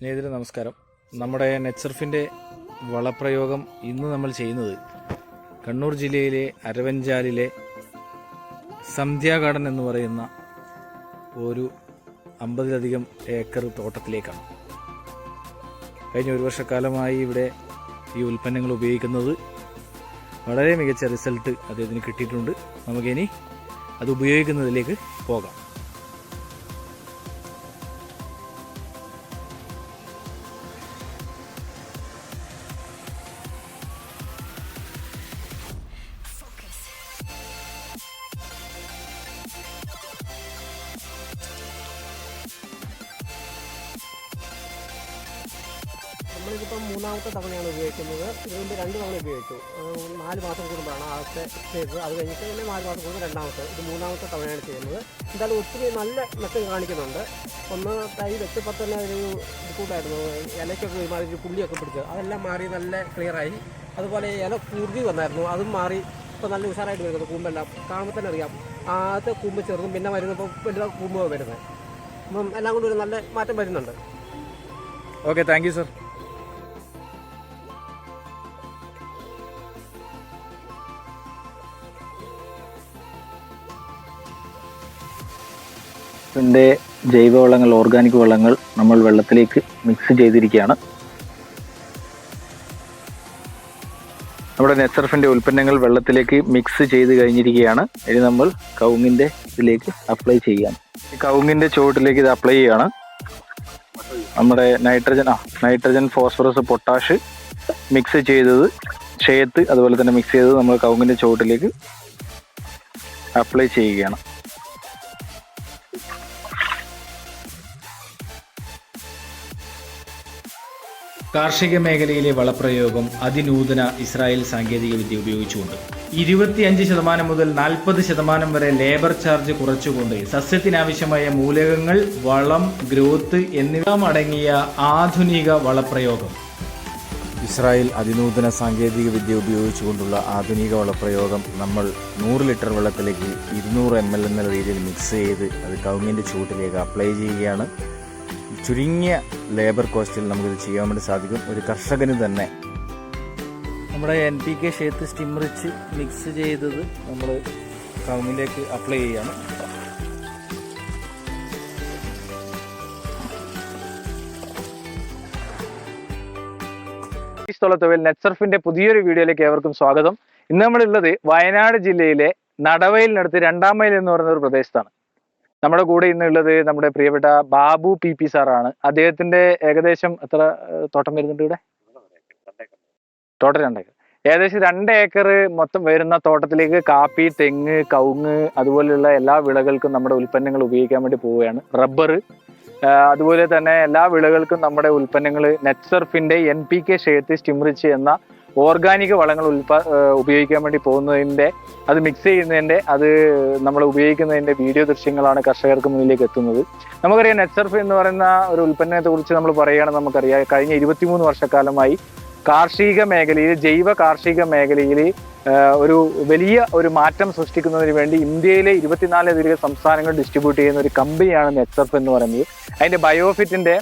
സ്നേഹിതരെ നമസ്കാരം. നമ്മുടെ നെറ്റ്സർഫിന്റെ വളപ്രയോഗം ഇന്ന് നമ്മൾ ചെയ്യുന്നത് കണ്ണൂർ ജില്ലയിലെ അരവഞ്ചാലിലെ സന്ധ്യാ ഗാർഡൻ എന്ന് പറയുന്ന ഒരു അമ്പതിലധികം ഏക്കർ തോട്ടത്തിലേക്കാണ്. കഴിഞ്ഞ ഒരു വർഷക്കാലമായി ഇവിടെ ഈ ഉൽപ്പന്നങ്ങൾ ഉപയോഗിക്കുന്നത്. വളരെ മികച്ച റിസൾട്ട് അദ്ദേഹത്തിന് കിട്ടിയിട്ടുണ്ട്. നമുക്കിനി അത് ഉപയോഗിക്കുന്നതിലേക്ക് പോകാം. നമ്മളിതിപ്പം മൂന്നാമത്തെ തവണയാണ് ഉപയോഗിക്കുന്നത്. ഇതിന് രണ്ട് തവണ ഉപയോഗിച്ചു. നാല് മാസം കൂടുമ്പോഴാണ് ആദ്യത്തെ ചെയ്തത്. അത് കഴിഞ്ഞിട്ട് പിന്നെ നാല് മാസം കൂടുമ്പോൾ രണ്ടാമത്തെ. ഇത് മൂന്നാമത്തെ തവണയാണ് ചെയ്യുന്നത്. എന്തായാലും ഒത്തിരി നല്ല മെച്ചം കാണിക്കുന്നുണ്ട്. ഒന്ന് തൈ വെച്ചപ്പോൾ തന്നെ ഒരു ബുദ്ധിമുട്ടായിരുന്നു ഇലയ്ക്കൊക്കെ ഒരുമാതിരി പുള്ളിയൊക്കെ പിടിച്ചത് അതെല്ലാം മാറി നല്ല ക്ലിയറായി അതുപോലെ ഇല കുരുതി വന്നായിരുന്നു. അതും മാറി ഇപ്പോൾ നല്ല ഉഷാറായിട്ട് വരുന്നത് കൂമ്പെല്ലാം. കാണുമ്പോൾ തന്നെ അറിയാം. ആദ്യത്തെ കൂമ്പ് ചെറുതും പിന്നെ വരുന്നപ്പോൾ വലുതാ കൂമ്പ് വരുന്നത്. അപ്പം എല്ലാം കൊണ്ടും ഒരു നല്ല മാറ്റം വരുന്നുണ്ട്. ഓക്കെ താങ്ക് യു സർ ഇതിന്റെ ജൈവവളങ്ങൾ ഓർഗാനിക് വളങ്ങൾ നമ്മൾ വെള്ളത്തിലേക്ക് മിക്സ് ചെയ്തിരിക്കുകയാണ്. നമ്മുടെ നെസർഫിന്റെ ഉൽപ്പന്നങ്ങൾ വെള്ളത്തിലേക്ക് മിക്സ് ചെയ്ത് കഴിഞ്ഞിരിക്കുകയാണ്. ഇനി നമ്മൾ കവുങ്ങിന്റെ ഇതിലേക്ക് അപ്ലൈ ചെയ്യുകയാണ്. ഈ കവുങ്ങിന്റെ ചുവട്ടിലേക്ക് ഇത് അപ്ലൈ ചെയ്യുകയാണ്. നമ്മുടെ നൈട്രജൻ ആ നൈട്രജൻ ഫോസ്ഫറസ് പൊട്ടാഷ് മിക്സ് ചെയ്തത് ക്ഷയത്ത് അതുപോലെ തന്നെ മിക്സ് ചെയ്തത് നമ്മൾ കവുങ്ങിന്റെ ചുവട്ടിലേക്ക് അപ്ലൈ ചെയ്യുകയാണ്. കാർഷിക മേഖലയിലെ വളപ്രയോഗം അതിനൂതന ഇസ്രായേൽ സാങ്കേതിക വിദ്യ ഉപയോഗിച്ചുകൊണ്ട്. ഇരുപത്തിയഞ്ച് ശതമാനം മുതൽ നാൽപ്പത് ശതമാനം വരെ ലേബർ ചാർജ് കുറച്ചുകൊണ്ട് സസ്യത്തിനാവശ്യമായ മൂലകങ്ങൾ വളം ഗ്രോത്ത് എന്നിവ അടങ്ങിയ ആധുനിക വളപ്രയോഗം. ഇസ്രായേൽ അതിനൂതന സാങ്കേതിക വിദ്യ ഉപയോഗിച്ചുകൊണ്ടുള്ള ആധുനിക വളപ്രയോഗം നമ്മൾ നൂറ് ലിറ്റർ വെള്ളത്തിലേക്ക് ഇരുന്നൂറ് എം എൽ എന്ന രീതിയിൽ മിക്സ് ചെയ്ത് അത് കവുങ്ങിന്റെ ചൂട്ടിലേക്ക് അപ്ലൈ ചെയ്യുകയാണ്. ചുരുങ്ങിയ ലേബർ കോസ്റ്റിൽ നമുക്കിത് ചെയ്യാൻ വേണ്ടി സാധിക്കും. ഒരു കർഷകന് തന്നെ. നമ്മുടെ എൻ പി കെ ഷേത്ത് സ്റ്റിമറിച്ച് മിക്സ് ചെയ്തത് നമ്മൾ കവുങ്ങിലേക്ക് അപ്ലൈ ചെയ്യാണ്. തൊഴിൽ നെറ്റ്സർഫിന്റെ പുതിയൊരു വീഡിയോയിലേക്ക് ഏവർക്കും സ്വാഗതം. ഇന്ന് നമ്മളുള്ളത് വയനാട് ജില്ലയിലെ നടവയിലിനടുത്ത് രണ്ടാം മൈൽ എന്ന് പറയുന്ന ഒരു പ്രദേശത്താണ്. നമ്മുടെ കൂടെ ഇന്നുള്ളത് നമ്മുടെ പ്രിയപ്പെട്ട ബാബു പി പി സാറാണ്. അദ്ദേഹത്തിന്റെ ഏകദേശം എത്ര തോട്ടം വരുന്നുണ്ട് ഇവിടെ? തോട്ടം രണ്ടേക്കർ. ഏകദേശം രണ്ട് ഏക്കർ മൊത്തം വരുന്ന തോട്ടത്തിലേക്ക് കാപ്പി തെങ്ങ് കവുങ്ങ് അതുപോലെയുള്ള എല്ലാ വിളകൾക്കും നമ്മുടെ ഉൽപ്പന്നങ്ങൾ ഉപയോഗിക്കാൻ വേണ്ടി പോവുകയാണ്. റബ്ബർ അതുപോലെ തന്നെ എല്ലാ വിളകൾക്കും നമ്മുടെ ഉൽപ്പന്നങ്ങൾ നെറ്റ്സർഫിന്റെ എൻ പി കെ ഷെയ്ത്ത് സ്റ്റിമറിച്ച് എന്ന ഓർഗാനിക് വളങ്ങൾ ഉൽപാ ഉപയോഗിക്കാൻ വേണ്ടി പോകുന്നതിന്റെ അത് മിക്സ് ചെയ്യുന്നതിന്റെ അത് നമ്മൾ ഉപയോഗിക്കുന്നതിന്റെ വീഡിയോ ദൃശ്യങ്ങളാണ് കർഷകർക്ക് മുന്നിലേക്ക് എത്തുന്നത്. നമുക്കറിയാം നെറ്റ്സർഫ് എന്ന് പറയുന്ന ഒരു ഉൽപ്പന്നത്തെ കുറിച്ച് നമ്മൾ പറയുകയാണെങ്കിൽ നമുക്കറിയാം. കഴിഞ്ഞ ഇരുപത്തിമൂന്ന് വർഷക്കാലമായി കാർഷിക മേഖലയിൽ ജൈവ കാർഷിക മേഖലയിൽ ഒരു വലിയ ഒരു മാറ്റം സൃഷ്ടിക്കുന്നതിന് വേണ്ടി ഇന്ത്യയിലെ ഇരുപത്തിനാലിലധികം സംസ്ഥാനങ്ങൾ ഡിസ്ട്രിബ്യൂട്ട് ചെയ്യുന്ന ഒരു കമ്പനിയാണ് നെറ്റ്സർഫ് എന്ന് പറയുന്നത്. അതിന്റെ ബയോഫിറ്റിന്റെ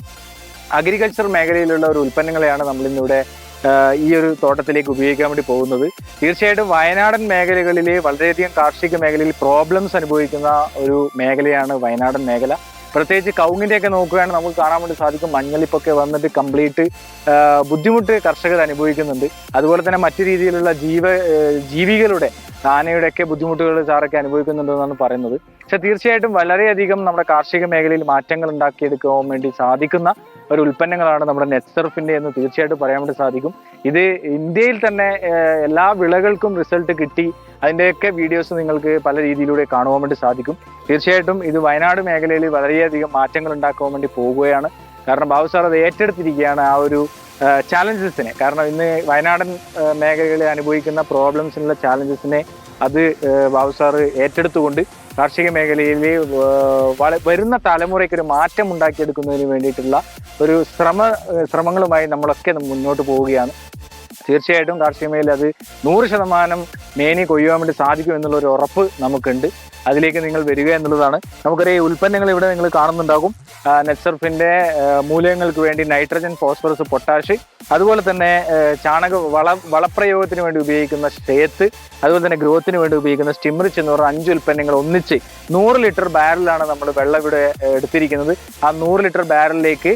അഗ്രികൾച്ചർ മേഖലയിലുള്ള ഒരു ഉൽപ്പന്നങ്ങളെയാണ് നമ്മളിന്നിവിടെ ഈ ഒരു തോട്ടത്തിലേക്ക് ഉപയോഗിക്കാൻ വേണ്ടി പോകുന്നത്. തീർച്ചയായിട്ടും വയനാടൻ മേഖലകളിൽ വളരെയധികം കാർഷിക മേഖലയിൽ പ്രോബ്ലംസ് അനുഭവിക്കുന്ന ഒരു മേഖലയാണ് വയനാടൻ മേഖല. പ്രത്യേകിച്ച് കൗങ്ങിന്റെയൊക്കെ നോക്കുകയാണെങ്കിൽ നമുക്ക് കാണാൻ വേണ്ടി സാധിക്കും മഞ്ഞളിപ്പൊക്കെ വന്നിട്ട് കംപ്ലീറ്റ് ബുദ്ധിമുട്ട് കർഷകർ അനുഭവിക്കുന്നുണ്ട്. അതുപോലെ തന്നെ മറ്റു രീതിയിലുള്ള ജീവ ജീവികളുടെ ആനയുടെ ഒക്കെ ബുദ്ധിമുട്ടുകൾ സാറൊക്കെ അനുഭവിക്കുന്നുണ്ടെന്നാണ് പറയുന്നത്. പക്ഷെ തീർച്ചയായിട്ടും വളരെയധികം നമ്മുടെ കാർഷിക മേഖലയിൽ മാറ്റങ്ങൾ ഉണ്ടാക്കിയെടുക്കാൻ വേണ്ടി സാധിക്കുന്ന ഒരു ഉൽപ്പന്നങ്ങളാണ് നമ്മുടെ നെറ്റ്സർഫിന്റെ എന്ന് തീർച്ചയായിട്ടും പറയാൻ വേണ്ടി സാധിക്കും. ഇത് ഇന്ത്യയിൽ തന്നെ എല്ലാ വിളകൾക്കും റിസൾട്ട് കിട്ടി. അതിന്റെയൊക്കെ വീഡിയോസ് നിങ്ങൾക്ക് പല രീതിയിലൂടെ കാണുവാൻ വേണ്ടി സാധിക്കും. തീർച്ചയായിട്ടും ഇത് വയനാട് മേഖലയിൽ വളരെയധികം മാറ്റങ്ങൾ ഉണ്ടാക്കാൻ വേണ്ടി പോവുകയാണ് കാരണം ബാബു സാർ അത് ഏറ്റെടുത്തിരിക്കുകയാണ് ആ ഒരു ചാലഞ്ചസിനെ കാരണം ഇന്ന് വയനാടൻ മേഖലകളിൽ അനുഭവിക്കുന്ന പ്രോബ്ലംസിനുള്ള ചാലഞ്ചസിനെ അത് ബാബുസാർ ഏറ്റെടുത്തുകൊണ്ട് കാർഷിക മേഖലയിൽ വരുന്ന തലമുറയ്ക്ക് ഒരു മാറ്റം ഉണ്ടാക്കിയെടുക്കുന്നതിന് വേണ്ടിയിട്ടുള്ള ഒരു ശ്രമ ശ്രമങ്ങളുമായി നമ്മളൊക്കെ മുന്നോട്ട് പോവുകയാണ്. തീർച്ചയായിട്ടും കാർഷിക മേഖല അത് നൂറ് ശതമാനം മേനി കൊയ്യുവാൻ വേണ്ടി സാധിക്കും എന്നുള്ള ഒരു ഉറപ്പ് നമുക്കുണ്ട്. അതിലേക്ക് നിങ്ങൾ വരിക എന്നുള്ളതാണ്. നമുക്കറിയാം ഉൽപ്പന്നങ്ങൾ ഇവിടെ നിങ്ങൾ കാണുന്നുണ്ടാകും. നെറ്റ്സർഫിന്റെ മൂല്യങ്ങൾക്ക് വേണ്ടി നൈട്രജൻ ഫോസ്ഫറസ് പൊട്ടാഷ് അതുപോലെ തന്നെ ചാണക വള വളപ്രയോഗത്തിന് വേണ്ടി ഉപയോഗിക്കുന്ന ഷേത്ത് അതുപോലെ തന്നെ ഗ്രോത്തിന് വേണ്ടി ഉപയോഗിക്കുന്ന സ്റ്റിംറിച്ച് എന്ന് പറഞ്ഞ അഞ്ച് ഉൽപ്പന്നങ്ങൾ ഒന്നിച്ച് നൂറ് ലിറ്റർ ബാരലാണ് നമ്മൾ വെള്ളം ഇവിടെ എടുത്തിരിക്കുന്നത്. ആ നൂറ് ലിറ്റർ ബാരലിലേക്ക്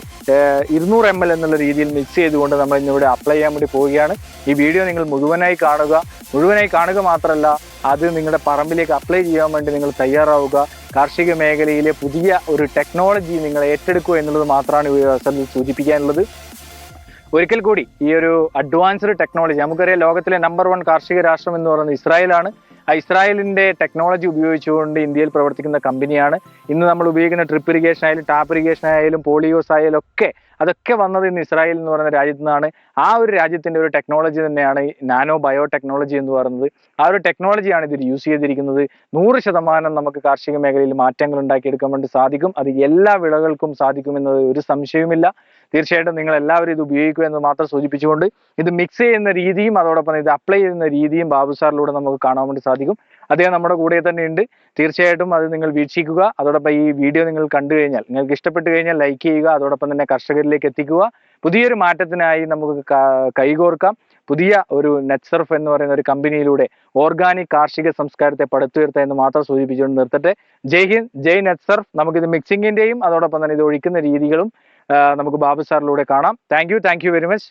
ഇരുന്നൂറ് എം എൽ എന്നുള്ള രീതിയിൽ മിക്സ് ചെയ്തുകൊണ്ട് നമ്മൾ ഇന്നിവിടെ അപ്ലൈ ചെയ്യാൻ വേണ്ടി പോവുകയാണ്. ഈ വീഡിയോ നിങ്ങൾ മുഴുവനായി കാണുക. മുഴുവനായി കാണുക മാത്രമല്ല അത് നിങ്ങളുടെ പറമ്പിലേക്ക് അപ്ലൈ ചെയ്യാൻ വേണ്ടി നിങ്ങൾ തയ്യാറാവുക. കാർഷിക മേഖലയിലെ പുതിയ ഒരു ടെക്നോളജി നിങ്ങൾ ഏറ്റെടുക്കുക എന്നുള്ളത് മാത്രമാണ് ഈ അവസരത്തിൽ സൂചിപ്പിക്കാനുള്ളത്. ഒരിക്കൽ കൂടി ഈ ഒരു അഡ്വാൻസ്ഡ് ടെക്നോളജി നമുക്കറിയാം ലോകത്തിലെ നമ്പർ വൺ കാർഷിക രാഷ്ട്രം എന്ന് പറയുന്നത് ഇസ്രായേലാണ്. ആ ഇസ്രായേലിന്റെ ടെക്നോളജി ഉപയോഗിച്ചുകൊണ്ട് ഇന്ത്യയിൽ പ്രവർത്തിക്കുന്ന കമ്പനിയാണ് ഇന്ന് നമ്മൾ ഉപയോഗിക്കുന്ന ട്രിപ്പ് ഇറിഗേഷൻ ആയാലും ടാപ്പ് ഇറിഗേഷൻ ആയാലും പോളിയോസ് ആയാലും ഒക്കെ അതൊക്കെ വന്നത് ഇന്ന് ഇസ്രായേൽ എന്ന് പറയുന്ന രാജ്യത്തു നിന്നാണ്. ആ ഒരു രാജ്യത്തിന്റെ ഒരു ടെക്നോളജി തന്നെയാണ് നാനോ ബയോ ടെക്നോളജി എന്ന് പറയുന്നത്. ആ ഒരു ടെക്നോളജിയാണ് ഇതിൽ യൂസ് ചെയ്തിരിക്കുന്നത്. നൂറ് ശതമാനം നമുക്ക് കാർഷിക മേഖലയിൽ മാറ്റങ്ങൾ ഉണ്ടാക്കിയെടുക്കാൻ വേണ്ടി സാധിക്കും. അത് എല്ലാ വിളകൾക്കും സാധിക്കും എന്നത് ഒരു സംശയവുമില്ല. തീർച്ചയായിട്ടും നിങ്ങൾ എല്ലാവരും ഇത് ഉപയോഗിക്കുക എന്ന് മാത്രം സൂചിപ്പിച്ചുകൊണ്ട് ഇത് മിക്സ് ചെയ്യുന്ന രീതിയും അതോടൊപ്പം ഇത് അപ്ലൈ ചെയ്യുന്ന രീതിയും ബാബു സാറിലൂടെ നമുക്ക് കാണാൻ വേണ്ടി സാധിക്കും. അദ്ദേഹം നമ്മുടെ കൂടെ തന്നെ ഉണ്ട്. തീർച്ചയായിട്ടും അത് നിങ്ങൾ വീക്ഷിക്കുക. അതോടൊപ്പം ഈ വീഡിയോ നിങ്ങൾ കണ്ടു കഴിഞ്ഞാൽ നിങ്ങൾക്ക് ഇഷ്ടപ്പെട്ടു കഴിഞ്ഞാൽ ലൈക്ക് ചെയ്യുക. അതോടൊപ്പം തന്നെ കർഷകരിലേക്ക് എത്തിക്കുക. പുതിയൊരു മാറ്റത്തിനായി നമുക്ക് കൈകോർക്കാം. പുതിയ ഒരു നെറ്റ്സർഫ് എന്ന് പറയുന്ന ഒരു കമ്പനിയിലൂടെ ഓർഗാനിക് കാർഷിക സംസ്കാരത്തെ പടുത്തുയർത്തുക എന്ന് മാത്രം സൂചിപ്പിച്ചുകൊണ്ട് നിർത്തട്ടെ. ജയ് ഹിന്ദ് ജയ് നെറ്റ്സർഫ്. നമുക്കിത് മിക്സിങ്ങിന്റെയും അതോടൊപ്പം തന്നെ ഇത് ഒഴിക്കുന്ന രീതികളും നമുക്ക് ബാബു സാറിലൂടെ കാണാം. Thank you thank you very much